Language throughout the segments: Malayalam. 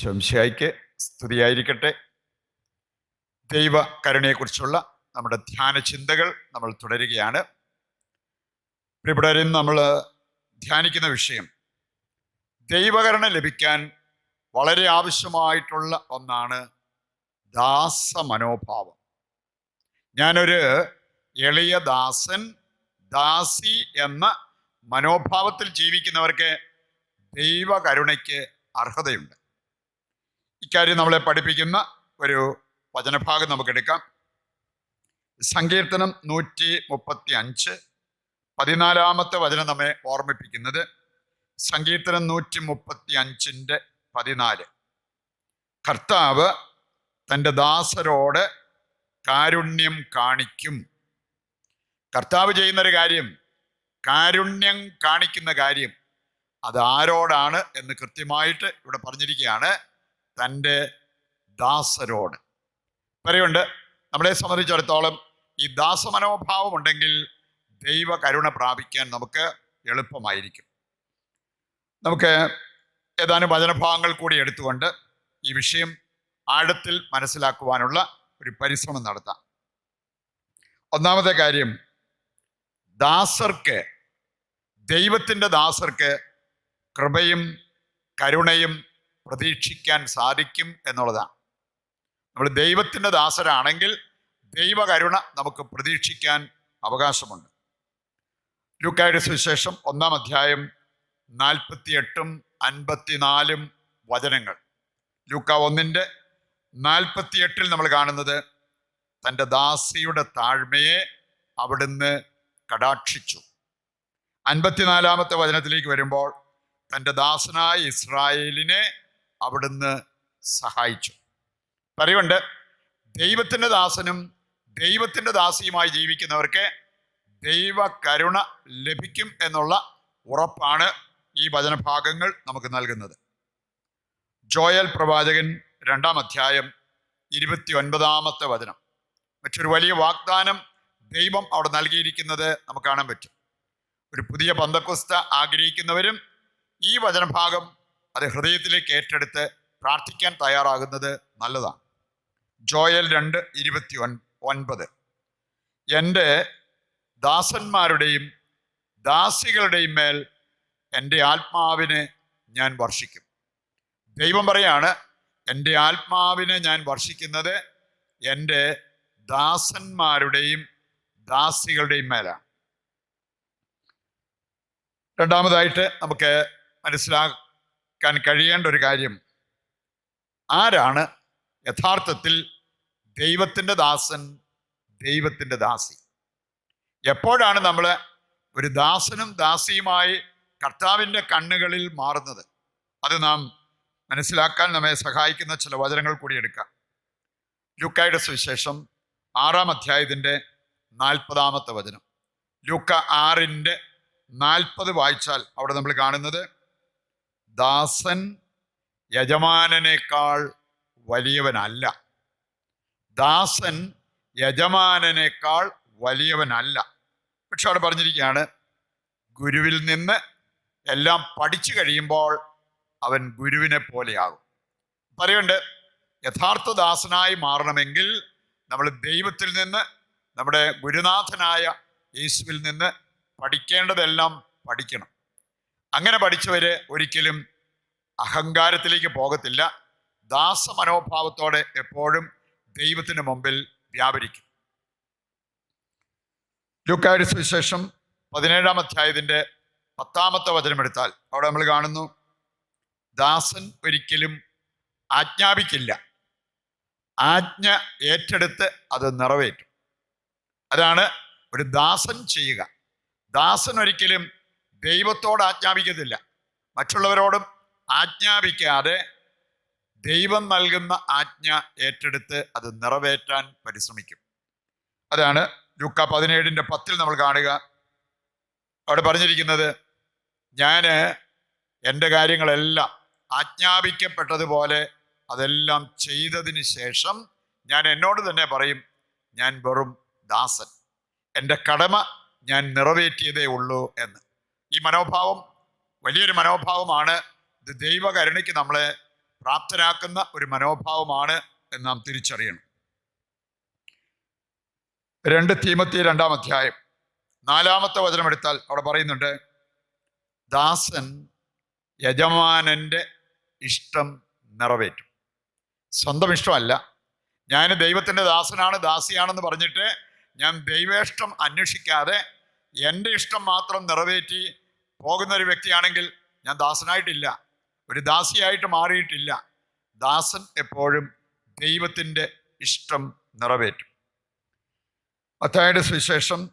ശംശായിക്ക് സ്തുതിയായിരിക്കട്ടെ. ദൈവ കരുണയെക്കുറിച്ചുള്ള നമ്മുടെ ധ്യാന ചിന്തകൾ നമ്മൾ തുടരുകയാണ്. പ്രിയപ്പെട്ടവരും നമ്മൾ ധ്യാനിക്കുന്ന വിഷയം ദൈവകരുണ ലഭിക്കാൻ വളരെ ആവശ്യമായിട്ടുള്ള ഒന്നാണ് ദാസ മനോഭാവം ഞാനൊരു എളിയ ദാസൻ ദാസി എന്ന മനോഭാവത്തിൽ ജീവിക്കുന്നവർക്ക് ദൈവകരുണയ്ക്ക് അർഹതയുണ്ട്. ഇക്കാര്യം നമ്മളെ പഠിപ്പിക്കുന്ന ഒരു വചനഭാഗം നമുക്ക് എടുക്കാം സങ്കീർത്തനം നൂറ്റി മുപ്പത്തി അഞ്ച് പതിനാലാമത്തെ വചനം നമ്മെ ഓർമ്മിപ്പിക്കുന്നത്. സങ്കീർത്തനം നൂറ്റി മുപ്പത്തി അഞ്ചിന്റെ പതിനാല്. കർത്താവ് തന്റെ ദാസരോട് കാരുണ്യം കാണിക്കും. കർത്താവ് ചെയ്യുന്നൊരു കാര്യം കാരുണ്യം കാണിക്കുന്ന കാര്യം അത് ആരോടാണ് എന്ന് കൃത്യമായിട്ട് ഇവിടെ പറഞ്ഞിരിക്കുകയാണ്. തന്റെ ദാസരോട്. പറയുണ്ട് നമ്മളെ സംബന്ധിച്ചിടത്തോളം ഈ ദാസമനോഭാവം ഉണ്ടെങ്കിൽ ദൈവ കരുണ പ്രാപിക്കാൻ നമുക്ക് എളുപ്പമായിരിക്കും. നമുക്ക് ഏതാനും വചനഭാഗങ്ങൾ കൂടി എടുത്തുകൊണ്ട് ഈ വിഷയം ആഴത്തിൽ മനസ്സിലാക്കുവാനുള്ള ഒരു പരിശ്രമം നടത്താം. ഒന്നാമത്തെ കാര്യം ദാസർക്ക് ദൈവത്തിന്റെ ദാസർക്ക് കൃപയും കരുണയും പ്രതീക്ഷിക്കാൻ സാധിക്കും എന്നുള്ളതാണ്. നമ്മൾ ദൈവത്തിന്റെ ദാസരാണെങ്കിൽ ദൈവകരുണ നമുക്ക് പ്രതീക്ഷിക്കാൻ അവകാശമുണ്ട്. ലുക്കായുടെ സുവിശേഷം ഒന്നാം അധ്യായം നാൽപ്പത്തിയെട്ടും അൻപത്തിനാലും വചനങ്ങൾ. ലൂക്ക ഒന്നിന്റെ നാൽപ്പത്തിയെട്ടിൽ നമ്മൾ കാണുന്നത് തന്റെ ദാസിയുടെ താഴ്മയെ അവിടുന്ന് കടാക്ഷിച്ചു. അൻപത്തിനാലാമത്തെ വചനത്തിലേക്ക് വരുമ്പോൾ തന്റെ ദാസനായ ഇസ്രായേലിനെ അവിടുന്ന് സഹായിച്ചു. പറയുണ്ട് ദൈവത്തിന്റെ ദാസനും ദൈവത്തിന്റെ ദാസിയുമായി ജീവിക്കുന്നവർക്ക് ദൈവ കരുണ ലഭിക്കും എന്നുള്ള ഉറപ്പാണ് ഈ വചനഭാഗങ്ങൾ നമുക്ക് നൽകുന്നത്. ജോയൽ പ്രവാചകൻ രണ്ടാം അധ്യായം ഇരുപത്തി ഒൻപതാമത്തെ വചനം. മറ്റൊരു വലിയ വാഗ്ദാനം ദൈവം അവിടെ നൽകിയിരിക്കുന്നത് നമുക്ക് കാണാൻ പറ്റും. ഒരു പുതിയ പന്തക്കുസ്ത ആഗ്രഹിക്കുന്നവരും ഈ വചനഭാഗം അത് ഹൃദയത്തിലേക്ക് ഏറ്റെടുത്ത് പ്രാർത്ഥിക്കാൻ തയ്യാറാകുന്നത് നല്ലതാണ്. ജോയൽ രണ്ട് ഇരുപത്തി ഒൻ ഒൻപത്. എന്റെ ദാസന്മാരുടെയും ദാസികളുടെയും മേൽ എന്റെ ആത്മാവിനെ ഞാൻ വർഷിക്കും. ദൈവം പറയാണ് എന്റെ ആത്മാവിനെ ഞാൻ വർഷിക്കുന്നത് എന്റെ ദാസന്മാരുടെയും ദാസികളുടെയും മേലാണ്. രണ്ടാമതായിട്ട് നമുക്ക് മനസ്സിലാക്കാൻ കഴിയേണ്ട ഒരു കാര്യം. ആരാണ് യഥാർത്ഥത്തിൽ ദൈവത്തിന്റെ ദാസൻ ദൈവത്തിന്റെ ദാസി? എപ്പോഴാണ് നമ്മൾ ഒരു ദാസനും ദാസിയുമായി കർത്താവിന്റെ കണ്ണുകളിൽ മാറുന്നത്? അത് നാം മനസ്സിലാക്കാൻ നമ്മെ സഹായിക്കുന്ന ചില വചനങ്ങൾ കൂടി എടുക്കാം. ലൂക്കായുടെ സുവിശേഷം ആറാം അധ്യായത്തിന്റെ നാൽപ്പതാമത്തെ വചനം. ലൂക്ക ആറിന്റെ നാൽപ്പത് വായിച്ചാൽ അവിടെ നമ്മൾ കാണുന്നത് ദാസൻ യജമാനനേക്കാൾ വലിയവനല്ല. ദാസൻ യജമാനനേക്കാൾ വലിയവനല്ല. പക്ഷെ അവിടെ പറഞ്ഞിരിക്കുകയാണ് ഗുരുവിൽ നിന്ന് എല്ലാം പഠിച്ചു കഴിയുമ്പോൾ അവൻ ഗുരുവിനെ പോലെയാകും. പറയുണ്ട് യഥാർത്ഥ ദാസനായി മാറണമെങ്കിൽ നമ്മൾ ദൈവത്തിൽ നിന്ന് നമ്മുടെ ഗുരുനാഥനായ യേശുവിൽ നിന്ന് പഠിക്കേണ്ടതെല്ലാം പഠിക്കണം. അങ്ങനെ പഠിച്ചവര് ഒരിക്കലും അഹങ്കാരത്തിലേക്ക് പോകത്തില്ല. ദാസമനോഭാവത്തോടെ എപ്പോഴും ദൈവത്തിന് മുമ്പിൽ വ്യാപരിക്കും. ലൂക്കായുടെ സുവിശേഷം പതിനേഴാം അധ്യായത്തിന്റെ പത്താമത്തെ വചനമെടുത്താൽ അവിടെ നമ്മൾ കാണുന്നു ദാസൻ ഒരിക്കലും ആജ്ഞാപിക്കില്ല. ആജ്ഞ ഏറ്റെടുത്ത് അത് നിറവേറ്റും. അതാണ് ഒരു ദാസൻ ചെയ്യുക. ദാസൻ ഒരിക്കലും ദൈവത്തോട് ആജ്ഞാപിക്കത്തില്ല. മറ്റുള്ളവരോടും ആജ്ഞാപിക്കാതെ ദൈവം നൽകുന്ന ആജ്ഞ ഏറ്റെടുത്ത് അത് നിറവേറ്റാൻ പരിശ്രമിക്കും. അതാണ് ലൂക്ക പതിനേഴിന്റെ പത്തിൽ നമ്മൾ കാണുക. അവിടെ പറഞ്ഞിരിക്കുന്നത് ഞാൻ എന്റെ കാര്യങ്ങളെല്ലാം ആജ്ഞാപിക്കപ്പെട്ടതുപോലെ അതെല്ലാം ചെയ്തതിന് ശേഷം ഞാൻ എന്നോട് തന്നെ പറയും ഞാൻ വെറും ദാസൻ. എന്റെ കടമ ഞാൻ നിറവേറ്റിയതേ ഉള്ളൂ എന്ന്. ഈ മനോഭാവം വലിയൊരു മനോഭാവമാണ്. ഇത് ദൈവകരുണയ്ക്ക് നമ്മളെ പ്രാപ്തരാക്കുന്ന ഒരു മനോഭാവമാണ് എന്ന് നാം തിരിച്ചറിയണം. രണ്ട് തീമത്തി രണ്ടാം അധ്യായം. നാലാമത്തെ വചനം എടുത്താൽ അവിടെ പറയുന്നുണ്ട് ദാസൻ യജമാനന്റെ ഇഷ്ടം നിറവേറ്റും. സ്വന്തം ഇഷ്ടമല്ല. ഞാൻ ദൈവത്തിന്റെ ദാസനാണ് ദാസിയാണെന്ന് പറഞ്ഞിട്ട് ഞാൻ ദൈവേഷ്ടം അന്വേഷിക്കാതെ എന്റെ ഇഷ്ടം മാത്രം നിറവേറ്റി പോകുന്ന ഒരു വ്യക്തിയാണെങ്കിൽ ഞാൻ ദാസനായിട്ടില്ല. ഒരു ദാസിയായിട്ട് മാറിയിട്ടില്ല. ദാസൻ എപ്പോഴും ദൈവത്തിന്റെ ഇഷ്ടം നിറവേറ്റും. അധ്യായുടെ സുവിശേഷം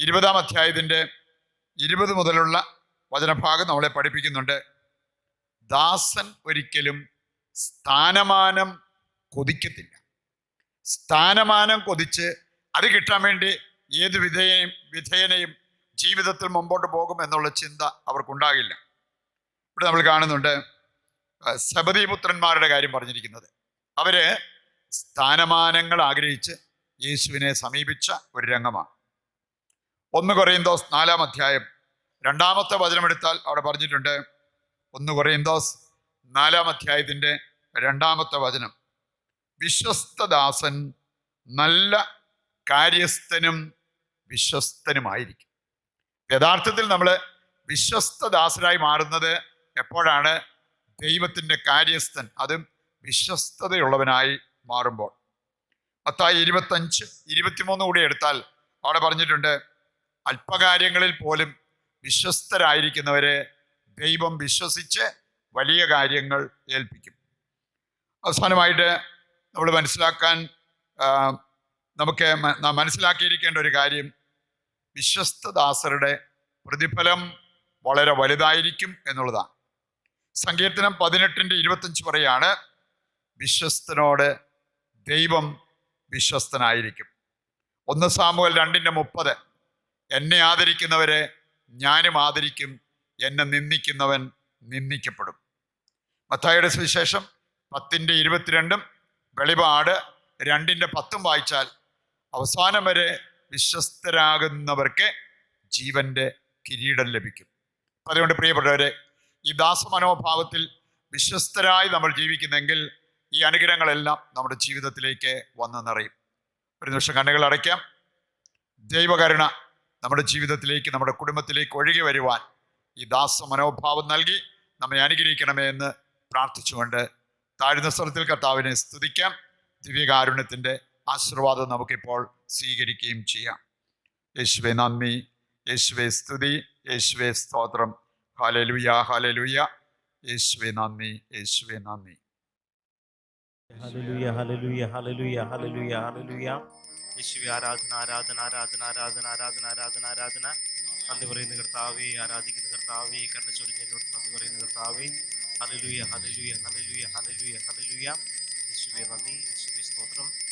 ഇരുപതാം അധ്യായത്തിന്റെ ഇരുപത് മുതലുള്ള വചനഭാഗം നമ്മളെ പഠിപ്പിക്കുന്നുണ്ട്. ദാസൻ ഒരിക്കലും സ്ഥാനമാനം കൊതിക്കത്തില്ല. സ്ഥാനമാനം കൊതിച്ച് അത് കിട്ടാൻ വേണ്ടി ഏത് വിധേയനെയും വിധേയനെയും ജീവിതത്തിൽ മുമ്പോട്ട് പോകും എന്നുള്ള ചിന്ത അവർക്കുണ്ടാകില്ല. ഇവിടെ നമ്മൾ കാണുന്നുണ്ട് സബദീപുത്രന്മാരുടെ കാര്യം പറഞ്ഞിരിക്കുന്നത്. അവർ സ്ഥാനമാനങ്ങൾ ആഗ്രഹിച്ച് യേശുവിനെ സമീപിച്ച ഒരു രംഗമാണ്. ഒന്ന് കുറയുന്തോസ് നാലാം അധ്യായം രണ്ടാമത്തെ വചനമെടുത്താൽ അവിടെ പറഞ്ഞിട്ടുണ്ട് ഒന്ന് കുറയുന്തോസ് നാലാം അധ്യായത്തിന്റെ രണ്ടാമത്തെ വചനം. വിശ്വസ്തദാസൻ നല്ല കാര്യസ്ഥനും വിശ്വസ്തനുമായിരിക്കും. യഥാർത്ഥത്തിൽ നമ്മൾ വിശ്വസ്തദാസരായി മാറുന്നത് എപ്പോഴാണ്? ദൈവത്തിന്റെ കാര്യസ്ഥൻ അതും വിശ്വസ്തതയുള്ളവനായി മാറുമ്പോൾ. പത്തായി ഇരുപത്തഞ്ച് ഇരുപത്തിമൂന്ന് കൂടി എടുത്താൽ അവിടെ പറഞ്ഞിട്ടുണ്ട് അല്പകാര്യങ്ങളിൽ പോലും വിശ്വസ്തരായിരിക്കുന്നവരെ ദൈവം വിശ്വസിച്ച് വലിയ കാര്യങ്ങൾ ഏൽപ്പിക്കും. അവസാനമായിട്ട് നമ്മൾ മനസ്സിലാക്കാൻ നമുക്ക് മനസ്സിലാക്കിയിരിക്കേണ്ട ഒരു കാര്യം വിശ്വസ്തദാസരുടെ പ്രതിഫലം വളരെ വലുതായിരിക്കും എന്നുള്ളതാണ്. സങ്കീർത്തനം പതിനെട്ടിന്റെ ഇരുപത്തഞ്ച് പറയാണ് വിശ്വസ്തനോട് ദൈവം വിശ്വസ്തനായിരിക്കും. ഒന്ന് സാമുവൽ രണ്ടിന്റെ മുപ്പത് എന്നെ ആദരിക്കുന്നവരെ ഞാനും ആദരിക്കും എന്നെ നിന്ദിക്കുന്നവൻ നിന്ദിക്കപ്പെടും. മത്തായുടെ സുവിശേഷം പത്തിന്റെ ഇരുപത്തിരണ്ടും വെളിപാട് രണ്ടിന്റെ പത്തും വായിച്ചാൽ അവസാനം വരെ വിശ്വസ്തരാകുന്നവർക്ക് ജീവന്റെ കിരീടം ലഭിക്കും. അതുകൊണ്ട് പ്രിയപ്പെട്ടവരെ ഈ ദാസമനോഭാവത്തിൽ വിശ്വസ്തരായി നമ്മൾ ജീവിക്കുന്നെങ്കിൽ ഈ അനുഗ്രഹങ്ങളെല്ലാം നമ്മുടെ ജീവിതത്തിലേക്ക് വന്നു നിറയും. ഒരു നിമിഷം കണ്ണുകൾ അടയ്ക്കാം. ദൈവകരുണ നമ്മുടെ ജീവിതത്തിലേക്ക് നമ്മുടെ കുടുംബത്തിലേക്ക് ഒഴുകി വരുവാൻ ഈ ദാസ മനോഭാവം നൽകി നമ്മെ അനുഗ്രഹിക്കണമേ എന്ന് പ്രാർത്ഥിച്ചുകൊണ്ട് താഴ്ന്ന സ്ഥലത്തിൽ കർത്താവിനെ സ്തുതിക്കാം. ദിവ്യകാരുണ്യത്തിന്റെ ആശീർവാദം നമുക്കിപ്പോൾ സ്വീകരിക്കുകയും ചെയ്യാം. യേശുവെ നന്ദി. യേശുവെ സ്തുതി. യേശുവെ സ്തോത്രം. ഹാലലുയ ഹാലലുയ യേശുവെ നന്ദി. യേശുവെ നന്ദി. ഹല്ലേലൂയ ഹല്ലേലൂയ ഹല്ലേലൂയ ഹല്ലേലൂയ ഹല്ലേലൂയ. യേശുവേ ആരാധന ആരാധന ആരാധന ആരാധന ആരാധന ആരാധന ആരാധന. നന്ദി പറയുന്ന കർത്താവേ. ആരാധിക്കുന്ന കർത്താവേ. കണ്ണ ചൊരിഞ്ഞോട് നന്ദി പറയുന്ന കർത്താവേ. ഹല്ലേലൂയ ഹല്ലേലൂയ ഹല്ലേലൂയ ഹല്ലേലൂയ ഹല്ലേലൂയ. യേശുവേ നന്ദി. യേശുവേ സ്തോത്രം.